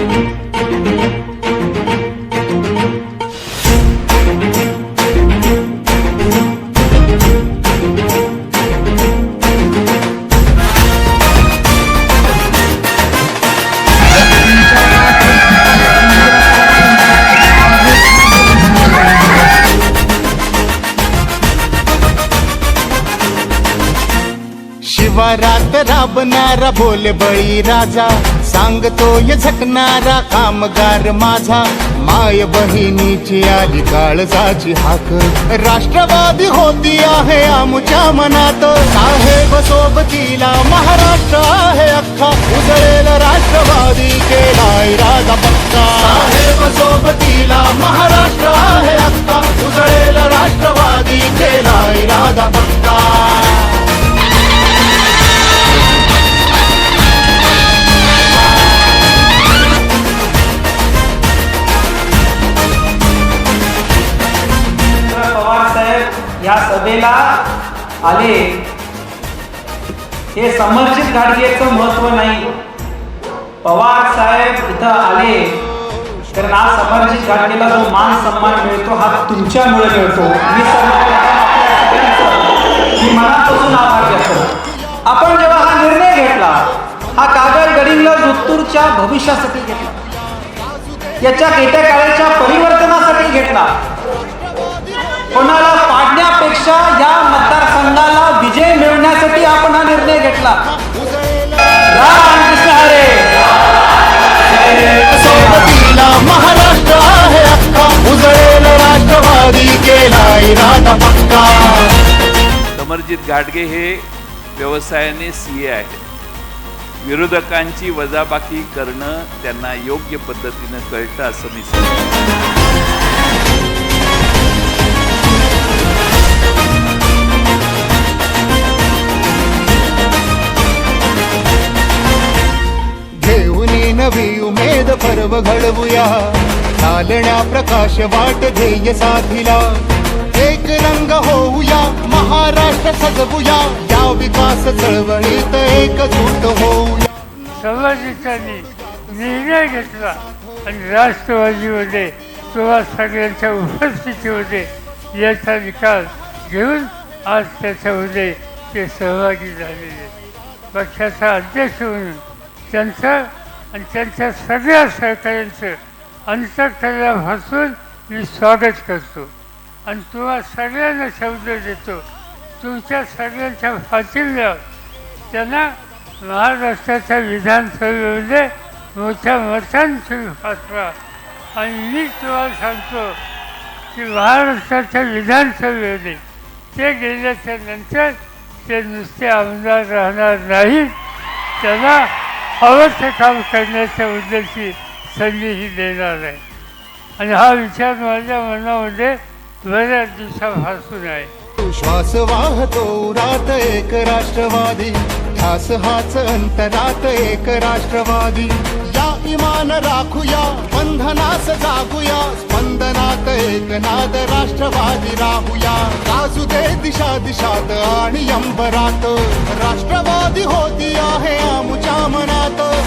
Thank you. शिवारात राबणारा बोल बळी राजा सांगतोय झकणारा कामगार माझा माय बहिणीची आली काळजाची हाक. राष्ट्रवादी होती आहे आमच्या मनात. साहेब सोबतीला महाराष्ट्र आहे अख्खा. उजळेल राष्ट्रवादी केलाय राजा पक्का. साहेब सोबतीला महाराष्ट्र साहेब या सभेला आले. हे समर्जित गाडगेचं महत्त्व नाही. पवार साहेब इथं आले. कारण आज समर्जित गाडगेला जो मान सन्मान मिळतो हा तुमच्यामुळे मिळतो. मी मी मनापासून आभार व्यक्त आपण जेव्हा हा निर्णय घेतला हा कागद गडिंगला जुत्तूरच्या भविष्यासाठी घेतला. याच्या येत्या काळाच्या परिवर्तनासाठी घेतला. कोणाला पाडण्यापेक्षा या मतदारसंघाला विजय मिळवण्यासाठी आपण हा निर्णय घेतला. महाराष्ट्र आहे अख्खा. उजळेल राष्ट्रवादी केलाय राजा पक्का. समरजित गाडगे हे व्यवसायाने सी ए आहेत. विरोधकांची वजाबाकी करणं त्यांना योग्य पद्धतीनं कळतं असं मी सांगतो. सर्व घडवूया. चालण्या प्रकाश वाट ध्येय साधिला. एक रंग होऊया महाराष्ट्र सजवूया. या विकास चळवळीत एकजूट होऊया. समाजाने निर्णय घेतला आणि राष्ट्रवादीमध्ये किंवा सगळ्यांच्या उपस्थितीमध्ये याचा निकाल घेऊन आज त्याच्यामध्ये ते सहभागी झालेले पक्षाचा अध्यक्ष म्हणून त्यांचं आणि त्यांच्या सगळ्या सहकाऱ्यांचं अंतकरणापासून मी स्वागत करतो. आणि तुम्हा सगळ्यांना शब्द देतो. तुमच्या सगळ्यांच्या पाठिंब्यावर त्यांना महाराष्ट्राच्या विधानसभेमध्ये मोठ्या मतांची पाठवा आणि मी तुम्हाला सांगतो की महाराष्ट्राच्या विधानसभेमध्ये ते गेल्याच्यानंतर ते नुसते आमदार राहणार नाहीत. त्यांना अवश्य काम करण्याच्या उद्देशी संधीही देणार आहे. आणि हा विचार माझ्या मनामध्ये बऱ्याच दिवसापासून आहे. श्वास वाहतो. रात एक राष्ट्रवादी. ठास हाच अंतरात एक राष्ट्रवादी. या इमान राखूया बंधनास जागूया. स्पंदनात एक नाद राष्ट्रवादी राहूया. राजू दे दिशा दिशात आणि अंबरात. राष्ट्रवादी होती आहे आमच्या मनात.